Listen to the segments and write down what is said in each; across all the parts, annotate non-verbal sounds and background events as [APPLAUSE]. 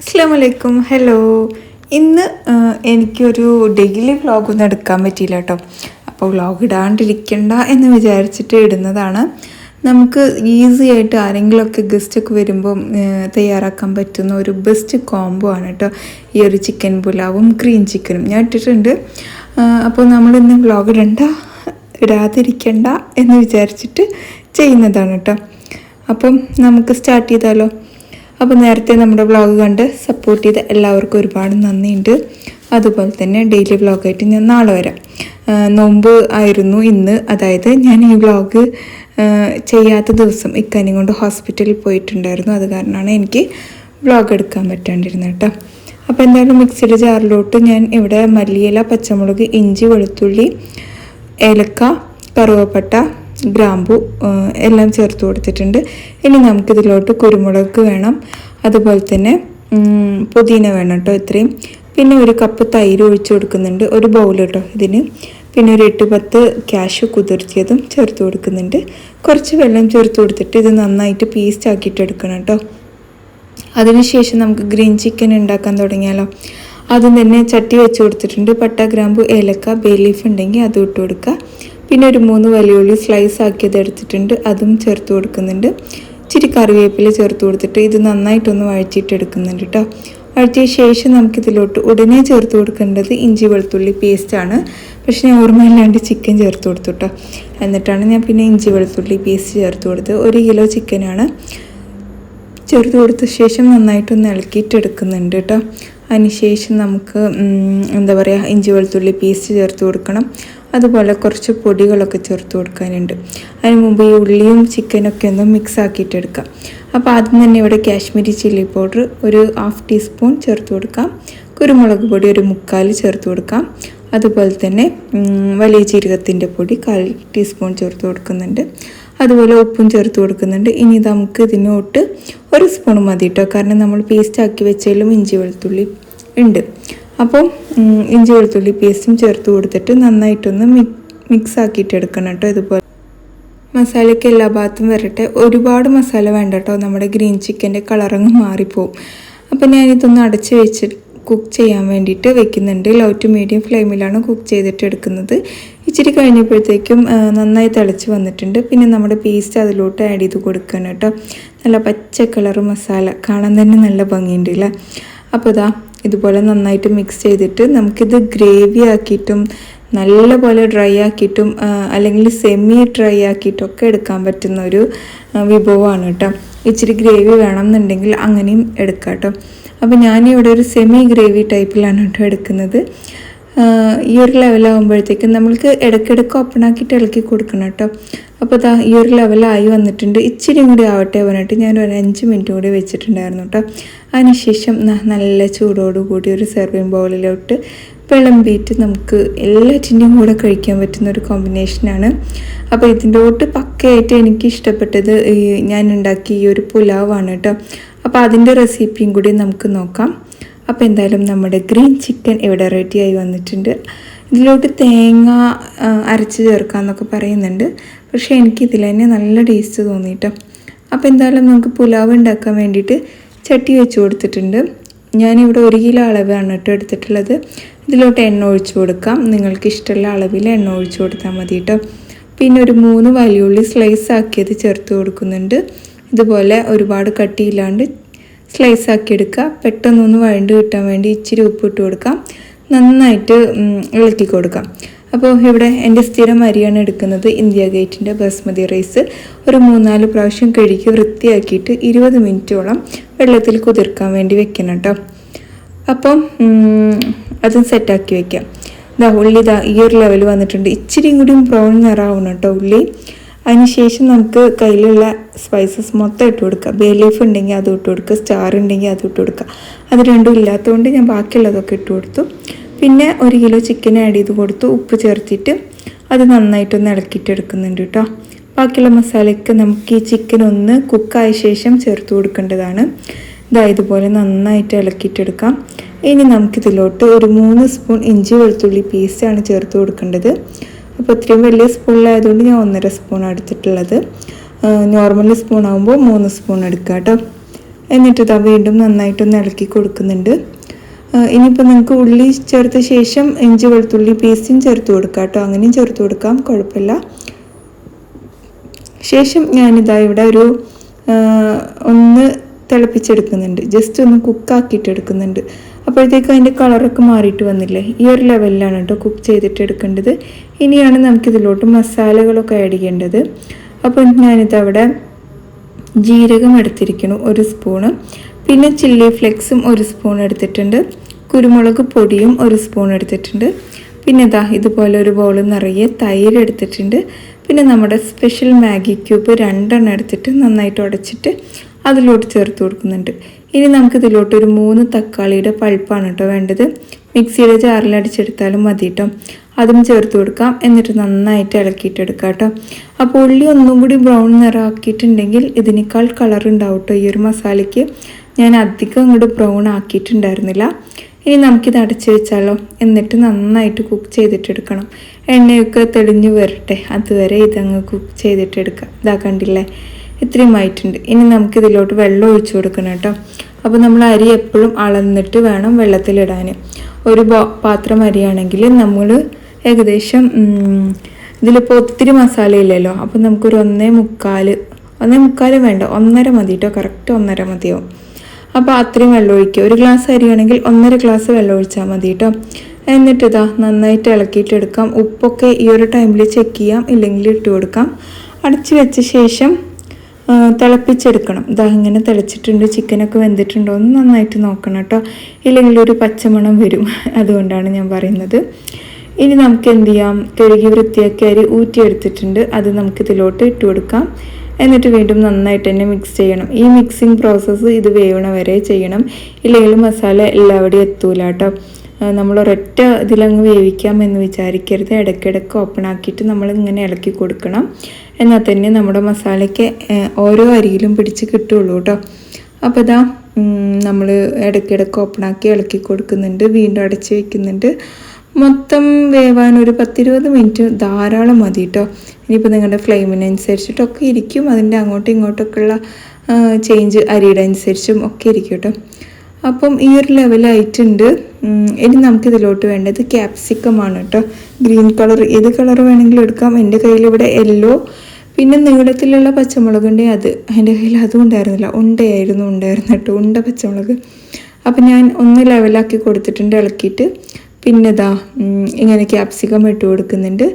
അസ്സാമലൈക്കും ഹലോ. ഇന്ന് എനിക്കൊരു ഡെയിലി വ്ളോഗൊന്നും എടുക്കാൻ പറ്റിയില്ല കേട്ടോ. അപ്പോൾ വ്ളോഗ് ഇടാണ്ടിരിക്കണ്ട എന്ന് വിചാരിച്ചിട്ട് ഇടുന്നതാണ്. നമുക്ക് ഈസി ആയിട്ട് ആരെങ്കിലുമൊക്കെ ഗസ്റ്റൊക്കെ വരുമ്പം തയ്യാറാക്കാൻ പറ്റുന്ന ഒരു ബെസ്റ്റ് കോംബോ ആണ് കേട്ടോ. ഈ ഒരു ചിക്കൻ പുലാവും ഗ്രീൻ ചിക്കനും. ഞാൻ ഇട്ടിട്ടുണ്ട്. അപ്പോൾ നമ്മൾ ഇന്ന് വ്ളോഗ് ഇടണ്ട ഇടാതിരിക്കണ്ട എന്ന് വിചാരിച്ചിട്ട് ചെയ്യുന്നതാണ് കേട്ടോ. അപ്പം നമുക്ക് സ്റ്റാർട്ട് ചെയ്താലോ? അപ്പോൾ നേരത്തെ നമ്മുടെ വ്ളോഗ് കണ്ട് സപ്പോർട്ട് ചെയ്ത എല്ലാവർക്കും ഒരുപാട് നന്ദിയുണ്ട്. അതുപോലെ തന്നെ ഡെയിലി വ്ളോഗായിട്ട് ഞാൻ നാളെ വരാം. നോമ്പ് ആയിരുന്നു ഇന്ന്. അതായത് ഞാൻ ഈ വ്ളോഗ് ചെയ്യാത്ത ദിവസം ഇക്കാനും കൊണ്ട് ഹോസ്പിറ്റലിൽ പോയിട്ടുണ്ടായിരുന്നു. അത് കാരണമാണ് എനിക്ക് വ്ളോഗ് എടുക്കാൻ പറ്റാണ്ടിരുന്നത് കേട്ടോ. അപ്പോൾ എന്തായാലും മിക്സിയുടെ ജാറിലോട്ട് ഞാൻ ഇവിടെ മല്ലിയില പച്ചമുളക് ഇഞ്ചി വെളുത്തുള്ളി ഏലക്ക കറുവപ്പട്ട ഗ്രാമ്പു എല്ലാം ചേർത്ത് കൊടുത്തിട്ടുണ്ട്. ഇനി നമുക്കിതിലോട്ട് കുരുമുളക് വേണം. അതുപോലെ തന്നെ പുതിന വേണം കേട്ടോ ഇത്രയും. പിന്നെ ഒരു കപ്പ് തൈര് ഒഴിച്ചു കൊടുക്കുന്നുണ്ട്. ഒരു ബൗൾ കേട്ടോ ഇതിന്. പിന്നെ ഒരു എട്ട് പത്ത് ക്യാഷ് കുതിർത്തിയതും ചേർത്ത് കൊടുക്കുന്നുണ്ട്. കുറച്ച് വെള്ളം ചേർത്ത് കൊടുത്തിട്ട് ഇത് നന്നായിട്ട് പീസ്റ്റ് ആക്കിയിട്ട് എടുക്കണം കേട്ടോ അതിനുശേഷം നമുക്ക് ഗ്രീൻ ചിക്കൻ ഉണ്ടാക്കാൻ തുടങ്ങിയാലോ? ആദ്യം തന്നെ ചട്ടി വെച്ച് കൊടുത്തിട്ടുണ്ട്. പട്ട ഗ്രാമ്പു ഏലക്ക ബേ ലീഫ് ഉണ്ടെങ്കിൽ അതും ഇട്ട് കൊടുക്കുക. പിന്നെ ഒരു മൂന്ന് വലിയുള്ളി സ്ലൈസ് ആക്കിയത് എടുത്തിട്ടുണ്ട്. അതും ചേർത്ത് കൊടുക്കുന്നുണ്ട്. ഇച്ചിരി കറിവേപ്പില ചേർത്ത് കൊടുത്തിട്ട് ഇത് നന്നായിട്ടൊന്ന് വഴറ്റിയിട്ട് എടുക്കുന്നുണ്ട് കേട്ടോ വഴറ്റിയ ശേഷം നമുക്കിതിലോട്ട് ഉടനെ ചേർത്ത് കൊടുക്കേണ്ടത് ഇഞ്ചി വെളുത്തുള്ളി പേസ്റ്റാണ് പക്ഷെ ഞാൻ ഓർമ്മയില്ലാണ്ട് ചിക്കൻ ചേർത്ത് കൊടുത്തു കേട്ടോ എന്നിട്ടാണ് ഞാൻ പിന്നെ ഇഞ്ചി വെളുത്തുള്ളി പേസ്റ്റ് ചേർത്ത് കൊടുത്തത്. ഒരു കിലോ ചിക്കനാണ് ചേർത്ത് കൊടുത്ത ശേഷം നന്നായിട്ടൊന്ന് ഇളക്കിയിട്ട് എടുക്കുന്നുണ്ട് കേട്ടോ അതിനുശേഷം നമുക്ക് എന്താ പറയുക ഇഞ്ചി വെളുത്തുള്ളി പേസ്റ്റ് ചേർത്ത് കൊടുക്കണം. അതുപോലെ കുറച്ച് പൊടികളൊക്കെ ചേർത്ത് കൊടുക്കാനുണ്ട്. അതിന് മുമ്പ് ഈ ഉള്ളിയും ചിക്കനൊക്കെ ഒന്ന് മിക്സ് ആക്കിയിട്ടെടുക്കാം. അപ്പോൾ ആദ്യം തന്നെ ഇവിടെ കാശ്മീരി ചില്ലി പൗഡർ ഒരു ഹാഫ് ടീസ്പൂൺ ചേർത്ത് കൊടുക്കാം. കുരുമുളക് പൊടി ഒരു മുക്കാൽ ചേർത്ത് കൊടുക്കാം. അതുപോലെ തന്നെ വലിയ ജീരകത്തിന്റെ പൊടി കാൽ ടീസ്പൂൺ ചേർത്ത് കൊടുക്കുന്നുണ്ട്. അതുപോലെ ഉപ്പും ചേർത്ത് കൊടുക്കുന്നുണ്ട്. ഇനി നമുക്ക് ഇതിനോട്ട് ഒരു സ്പൂൺ മതി കേട്ടോ കാരണം നമ്മൾ പേസ്റ്റ് ആക്കി വെച്ചാലും ഇഞ്ചി വെളുത്തുള്ളി ഉണ്ട്. അപ്പം ഇഞ്ചി വെളുത്തുള്ളി പേസ്റ്റും ചേർത്ത് കൊടുത്തിട്ട് നന്നായിട്ടൊന്ന് മിക്സ് ആക്കിയിട്ട് എടുക്കണം കേട്ടോ ഇതുപോലെ. മസാലയ്ക്ക് എല്ലാ ഭാഗത്തും വരട്ടെ. ഒരുപാട് മസാല വേണ്ട കേട്ടോ. നമ്മുടെ ഗ്രീൻ ചിക്കന്റെ കളറങ്ങ് മാറിപ്പോവും. അപ്പം ഞാനിതൊന്ന് അടച്ച് വെച്ച് കുക്ക് ചെയ്യാൻ വേണ്ടിയിട്ട് വെക്കുന്നുണ്ട്. ലോ ടു മീഡിയം ഫ്ലെയിമിലാണ് കുക്ക് ചെയ്തിട്ട് എടുക്കുന്നത്. ഇച്ചിരി കഴിഞ്ഞപ്പോഴത്തേക്കും നന്നായി തിളച്ച് വന്നിട്ടുണ്ട്. പിന്നെ നമ്മുടെ പേസ്റ്റ് അതിലോട്ട് ആഡ് ചെയ്ത് കൊടുക്കണം കേട്ടോ. നല്ല പച്ച കളർ മസാല. കാണാൻ തന്നെ നല്ല ഭംഗിയുണ്ട് അല്ലേ അപ്പോൾ ഇതാ ഇതുപോലെ നന്നായിട്ട് മിക്സ് ചെയ്തിട്ട് നമുക്കിത് ഗ്രേവി ആക്കിയിട്ടും നല്ലപോലെ ഡ്രൈ ആക്കിയിട്ടും അല്ലെങ്കിൽ സെമി ഡ്രൈ ആക്കിയിട്ടും ഒക്കെ എടുക്കാൻ പറ്റുന്ന ഒരു വിഭവമാണ് കേട്ടോ ഇച്ചിരി ഗ്രേവി വേണം എന്നുണ്ടെങ്കിൽ അങ്ങനെയും എടുക്കാം കേട്ടോ അപ്പോൾ ഞാനിവിടെ ഒരു സെമി ഗ്രേവി ടൈപ്പിലാണ് കേട്ടോ എടുക്കുന്നത്. ഈ ഒരു ലെവലാകുമ്പോഴത്തേക്കും നമ്മൾക്ക് ഇടയ്ക്കിടയ്ക്ക് ഓപ്പൺ ആക്കിയിട്ട് ഇളക്കി കൊടുക്കണം കേട്ടോ. അപ്പോൾ ദാ ഈ ഒരു ലെവലായി വന്നിട്ടുണ്ട്. ഇച്ചിരി കൂടി ആവട്ടെ പറഞ്ഞിട്ട് ഞാൻ ഒരു അഞ്ച് മിനിറ്റ് കൂടി വെച്ചിട്ടുണ്ടായിരുന്നു കേട്ടോ. അതിനുശേഷം നല്ല ചൂടോടുകൂടി ഒരു സെർവിങ് ബൗളിലോട്ട് വിളമ്പിയിട്ട് നമുക്ക് എല്ലാറ്റിന്റെയും കൂടെ കഴിക്കാൻ പറ്റുന്ന ഒരു കോമ്പിനേഷനാണ് അപ്പോൾ ഇതിന്റെ കൂട്ട് പക്കയായിട്ട് എനിക്ക് ഇഷ്ടപ്പെട്ടത് ഞാൻ ഉണ്ടാക്കിയ ഈ ഒരു പുലാവാണ് കേട്ടോ. അപ്പോൾ അതിന്റെ റെസിപ്പിയും കൂടി നമുക്ക് നോക്കാം. അപ്പോൾ എന്തായാലും നമ്മുടെ ഗ്രീൻ ചിക്കൻ ഇവിടെ റെഡിയായി വന്നിട്ടുണ്ട്. ഇതിലോട്ട് തേങ്ങ അരച്ച് ചേർക്കാമെന്നൊക്കെ പറയുന്നുണ്ട്. പക്ഷേ എനിക്ക് ഇതിൽ തന്നെ നല്ല ടേസ്റ്റ് തോന്നിയിട്ടോ. അപ്പോൾ എന്തായാലും നമുക്ക് പുലാവ് ഉണ്ടാക്കാൻ വേണ്ടിയിട്ട് ചട്ടി വെച്ച് കൊടുത്തിട്ടുണ്ട്. ഞാനിവിടെ ഒരു കിലോ അളവാണ് കേട്ടോ എടുത്തിട്ടുള്ളത്. ഇതിലോട്ട് എണ്ണ ഒഴിച്ചു കൊടുക്കാം. നിങ്ങൾക്ക് ഇഷ്ടമുള്ള അളവിൽ എണ്ണ ഒഴിച്ചു കൊടുത്താൽ മതി കേട്ടോ. പിന്നെ ഒരു മൂന്ന് വലിയുള്ളി സ്ലൈസ് ആക്കിയത് ചേർത്ത് കൊടുക്കുന്നുണ്ട്. ഇതുപോലെ ഒരുപാട് കട്ടിയില്ലാണ്ട് സ്ലൈസ് ആക്കി എടുക്കുക. പെട്ടെന്നൊന്ന് വഴണ്ട് കിട്ടാൻ വേണ്ടി ഇച്ചിരി ഉപ്പിട്ട് കൊടുക്കാം. നന്നായിട്ട് ഇളക്കി കൊടുക്കാം. അപ്പോൾ ഇവിടെ എന്റെ സ്ഥിരം അരിയാണ് എടുക്കുന്നത് ഇന്ത്യ ഗേറ്റിന്റെ ബസ്മതി റൈസ്. ഒരു മൂന്നാൽ പ്രാവശ്യം കഴുകി വൃത്തിയാക്കിയിട്ട് ഇരുപത് മിനിറ്റോളം വെള്ളത്തിൽ കുതിർക്കാൻ വേണ്ടി വെക്കണം കേട്ടോ. അപ്പം അതും സെറ്റാക്കി വെക്കാം. ഇതാ ഉള്ളി ഇതാ ഈ ഒരു ലെവൽ വന്നിട്ടുണ്ട്. ഇച്ചിരി കൂടി ബ്രൗൺ നിറാവണം കേട്ടോ ഉള്ളി. അതിനുശേഷം നമുക്ക് കയ്യിലുള്ള സ്പൈസസ് മൊത്തം ഇട്ട് കൊടുക്കാം. ബേ ലീഫ് ഉണ്ടെങ്കിൽ അത് ഇട്ട് കൊടുക്കുക സ്റ്റാർ ഉണ്ടെങ്കിൽ അത് ഇട്ട് കൊടുക്കുക അത് രണ്ടും ഇല്ലാത്തതുകൊണ്ട് ഞാൻ ബാക്കിയുള്ളതൊക്കെ ഇട്ട് കൊടുത്തു. പിന്നെ ഒരു കിലോ ചിക്കൻ ആഡ് ചെയ്ത് കൊടുത്തു. ഉപ്പ് ചേർത്തിട്ട് അത് നന്നായിട്ടൊന്ന് ഇളക്കിയിട്ട് എടുക്കുന്നുണ്ട് കേട്ടോ. ബാക്കിയുള്ള മസാലയ്ക്ക് നമുക്ക് ഈ ചിക്കൻ ഒന്ന് കുക്കായ ശേഷം ചേർത്ത് കൊടുക്കേണ്ടതാണ്. ഇതാ ഇതുപോലെ നന്നായിട്ട് ഇളക്കിയിട്ടെടുക്കാം. ഇനി നമുക്കിതിലോട്ട് ഒരു മൂന്ന് സ്പൂൺ ഇഞ്ചി വെളുത്തുള്ളി പേസ്റ്റാണ് ചേർത്ത് കൊടുക്കേണ്ടത്. അപ്പോൾ ഇത്രയും വലിയ സ്പൂണിലായതുകൊണ്ട് ഞാൻ ഒന്നര സ്പൂൺ എടുത്തിട്ടുള്ളത്. നോർമൽ സ്പൂൺ ആകുമ്പോൾ മൂന്ന് സ്പൂൺ എടുക്കുക കേട്ടോ. എന്നിട്ട് ഇതാ വീണ്ടും നന്നായിട്ടൊന്ന് ഇളക്കി കൊടുക്കുന്നുണ്ട്. ഇനിയിപ്പോൾ നിങ്ങൾക്ക് ഉള്ളി ചേർത്ത ശേഷം ഇഞ്ചി വെളുത്തുള്ളി പേസ്റ്റും ചേർത്ത് കൊടുക്കാം കേട്ടോ. അങ്ങനെയും ചേർത്ത് കൊടുക്കാം കുഴപ്പമില്ല. ശേഷം ഞാനിതാ ഇവിടെ ഒരു ഒന്ന് തിളപ്പിച്ചെടുക്കുന്നുണ്ട്. ജസ്റ്റ് ഒന്ന് കുക്കാക്കിയിട്ട് എടുക്കുന്നുണ്ട് അപ്പോഴത്തേക്ക് അതിന്റെ കളറൊക്കെ മാറിയിട്ട് വന്നില്ലേ? ഈ ഒരു ലെവലിലാണ് കേട്ടോ കുക്ക് ചെയ്തിട്ട് എടുക്കേണ്ടത്. ഇനിയാണ് നമുക്കിതിലോട്ട് മസാലകളൊക്കെ ആഡ് ചെയ്യേണ്ടത്. അപ്പോൾ ഞാനിത് അവിടെ ജീരകം എടുത്തിരിക്കുന്നു ഒരു സ്പൂണ് പിന്നെ ചില്ലി ഫ്ലെക്സും ഒരു സ്പൂൺ എടുത്തിട്ടുണ്ട്. കുരുമുളക് പൊടിയും ഒരു സ്പൂൺ എടുത്തിട്ടുണ്ട്. പിന്നെ ഇതാ ഇതുപോലെ ഒരു ബൗൾ നിറയെ തൈര് എടുത്തിട്ടുണ്ട്. പിന്നെ നമ്മുടെ സ്പെഷ്യൽ മാഗി ക്യൂബ് രണ്ടെണ്ണം എടുത്തിട്ട് നന്നായിട്ട് ഉടച്ചിട്ട് അതിലോട്ട് ചേർത്ത് കൊടുക്കുന്നുണ്ട്. ഇനി നമുക്ക് ഇതിലോട്ട് ഒരു മൂന്ന് തക്കാളിയുടെ പൾപ്പാണ് കേട്ടോ വേണ്ടത്. മിക്സിയുടെ ജാറിൽ അടിച്ചെടുത്താലും മതി കേട്ടോ അതും ചേർത്ത് കൊടുക്കാം. എന്നിട്ട് നന്നായിട്ട് ഇളക്കിയിട്ടെടുക്കാം കേട്ടോ അപ്പോൾ ഉള്ളി ഒന്നും കൂടി ബ്രൗൺ നിറമാക്കിയിട്ടുണ്ടെങ്കിൽ ഇതിനേക്കാൾ കളർ ഉണ്ടാവും കേട്ടോ ഈ ഒരു മസാലയ്ക്ക്. ഞാൻ അധികം അങ്ങോട്ട് ബ്രൗൺ ആക്കിയിട്ടുണ്ടായിരുന്നില്ല. ഇനി നമുക്കിത് അടച്ചു വെച്ചാലോ? എന്നിട്ട് നന്നായിട്ട് കുക്ക് ചെയ്തിട്ടെടുക്കണം. എണ്ണയൊക്കെ തെളിഞ്ഞു വരട്ടെ. അതുവരെ ഇതങ്ങ് കുക്ക് ചെയ്തിട്ടെടുക്കാം. ഇതാ കണ്ടില്ലേ? ഇത്രയും ആയിട്ടുണ്ട് ഇനി നമുക്ക് ഇതിലോട്ട് വെള്ളം ഒഴിച്ചു കൊടുക്കണം കേട്ടോ. അപ്പോൾ നമ്മൾ അരി എപ്പോഴും അളന്നിട്ട് വേണം വെള്ളത്തിലിടാൻ. ഒരു പാത്രം അരിയാണെങ്കിൽ നമ്മൾ ഏകദേശം ഇതിലിപ്പോൾ ഒത്തിരി മസാല ഇല്ലല്ലോ. അപ്പോൾ നമുക്കൊരു ഒന്നേ മുക്കാൽ ഒന്നേ മുക്കാൽ വേണ്ട ഒന്നര മതി കേട്ടോ. കറക്റ്റ് ഒന്നര മതിയാവും. അപ്പോൾ അത്രയും വെള്ളം ഒഴിക്കുക. ഒരു ഗ്ലാസ് അരിയാണെങ്കിൽ ഒന്നര ഗ്ലാസ് വെള്ളം ഒഴിച്ചാൽ മതി കേട്ടോ. എന്നിട്ട് ഇതാ നന്നായിട്ട് ഇളക്കിയിട്ട് എടുക്കാം. ഉപ്പൊക്കെ ഈ ഒരു ടൈമിൽ ചെക്ക് ചെയ്യാം. ഇല്ലെങ്കിൽ ഇട്ട് കൊടുക്കാം. അടച്ചു വെച്ച ശേഷം തിളപ്പിച്ചെടുക്കണം. ഇതാ ഇങ്ങനെ തിളച്ചിട്ടുണ്ട്. ചിക്കനൊക്കെ വെന്തിട്ടുണ്ടോ എന്ന് നന്നായിട്ട് നോക്കണം കേട്ടോ. ഇല്ലെങ്കിൽ ഒരു പച്ചമണം വരും. [LAUGHS] അതുകൊണ്ടാണ് ഞാൻ പറയുന്നത്. ഇനി നമുക്ക് എന്ത് ചെയ്യാം? കഴുകി വൃത്തിയാക്കി അരി ഊറ്റിയെടുത്തിട്ടുണ്ട്. അത് നമുക്ക് ഇതിലോട്ട് ഇട്ട് കൊടുക്കാം. എന്നിട്ട് വീണ്ടും നന്നായിട്ട് തന്നെ മിക്സ് ചെയ്യണം. ഈ മിക്സിങ് പ്രോസസ്സ് ഇത് വേവണ വരെ ചെയ്യണം. ഇല്ലെങ്കിൽ മസാല എല്ലാവിടെയും എത്തൂല കേട്ടോ. നമ്മൾ ഒരൊറ്റ ഇതിലങ്ങ് വേവിക്കാം എന്ന് വിചാരിക്കരുത്. ഇടയ്ക്കിടയ്ക്ക് ഓപ്പൺ ആക്കിയിട്ട് നമ്മൾ ഇങ്ങനെ ഇളക്കി കൊടുക്കണം. എന്നാൽ തന്നെ നമ്മുടെ മസാലയ്ക്ക് ഓരോ അരിയിലും പിടിച്ച് കിട്ടുള്ളൂ കേട്ടോ അപ്പോൾ ഇതാ നമ്മൾ ഇടയ്ക്കിടയ്ക്ക് ഓപ്പൺ ആക്കി ഇളക്കി കൊടുക്കുന്നുണ്ട്. വീണ്ടും അടച്ച് വയ്ക്കുന്നുണ്ട് മൊത്തം വേവാൻ ഒരു പത്തിരുപത് മിനിറ്റ് ധാരാളം മതി കേട്ടോ ഇനിയിപ്പോൾ നിങ്ങളുടെ ഫ്ലെയിമിനനുസരിച്ചിട്ടൊക്കെ ഇരിക്കും. അതിന്റെ അങ്ങോട്ടും ഇങ്ങോട്ടൊക്കെയുള്ള ചേഞ്ച് അരിയുടെ അനുസരിച്ചും ഒക്കെ ഇരിക്കും കേട്ടോ അപ്പം ഈ ഒരു ലെവലായിട്ടുണ്ട് ഇനി നമുക്കിതിലോട്ട് വേണ്ടത് ക്യാപ്സിക്കം ആണ് കേട്ടോ. ഗ്രീൻ കളർ ഏത് കളർ വേണമെങ്കിലും എടുക്കാം. എന്റെ കയ്യിൽ ഇവിടെ യെല്ലോ പിന്നെ നീളത്തിലുള്ള പച്ചമുളകുണ്ട് അത്. എന്റെ കയ്യിൽ അതും ഉണ്ടായിരുന്നില്ല. ഉണ്ടയായിരുന്നു ഉണ്ടായിരുന്നു കേട്ടോ. ഉണ്ട പച്ചമുളക്. അപ്പം ഞാൻ ഒന്ന് ലെവലാക്കി കൊടുത്തിട്ടുണ്ട് ഇളക്കിയിട്ട്. പിന്നെ ഇതാ ഇങ്ങനെ ക്യാപ്സിക്കം ഇട്ട് കൊടുക്കുന്നുണ്ട്.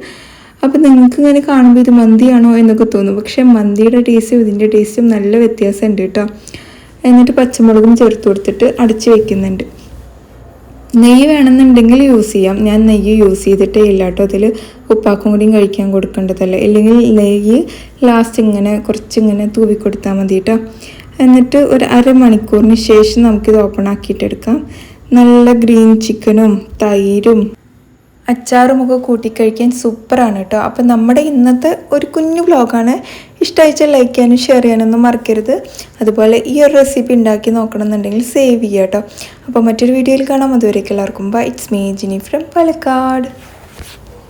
അപ്പം നിങ്ങൾക്ക് ഇങ്ങനെ കാണുമ്പോൾ ഇത് മന്തിയാണോ എന്നൊക്കെ തോന്നും. പക്ഷേ മന്തിയുടെ ടേസ്റ്റും ഇതിന്റെ ടേസ്റ്റും നല്ല വ്യത്യാസമുണ്ട് കേട്ടോ. എന്നിട്ട് പച്ചമുളകും ചേർത്ത് കൊടുത്തിട്ട് അടച്ച് വെക്കുന്നുണ്ട്. നെയ്യ് വേണമെന്നുണ്ടെങ്കിൽ യൂസ് ചെയ്യാം. ഞാൻ നെയ്യ് യൂസ് ചെയ്തിട്ടേ ഇല്ല കേട്ടോ. അതിൽ ഉപ്പാക്കും കൂടിയും കഴിക്കാൻ കൊടുക്കേണ്ടതല്ല? ഇല്ലെങ്കിൽ നെയ്യ് ലാസ്റ്റ് ഇങ്ങനെ കുറച്ചിങ്ങനെ തൂവി കൊടുത്താൽ മതി കേട്ടോ. എന്നിട്ട് ഒരു അരമണിക്കൂറിന് ശേഷം നമുക്കിത് ഓപ്പൺ ആക്കിയിട്ടെടുക്കാം. നല്ല ഗ്രീൻ ചിക്കനും തൈരും അച്ചാറും ഒക്കെ കൂട്ടിക്കഴിക്കാൻ സൂപ്പറാണ് കേട്ടോ. അപ്പം നമ്മുടെ ഇന്നത്തെ ഒരു കുഞ്ഞു വ്ലോഗാണ്. ഇഷ്ടമായിച്ച ലൈക്ക് ചെയ്യാനും ഷെയർ ചെയ്യാനൊന്നും മറക്കരുത്. അതുപോലെ ഈ ഒരു റെസിപ്പി ഉണ്ടാക്കി നോക്കണമെന്നുണ്ടെങ്കിൽ സേവ് ചെയ്യുക കേട്ടോ. അപ്പോൾ മറ്റൊരു വീഡിയോയിൽ കാണാം. അതുവരേക്കും എല്ലാവർക്കും bye it's me Jini from Palakkad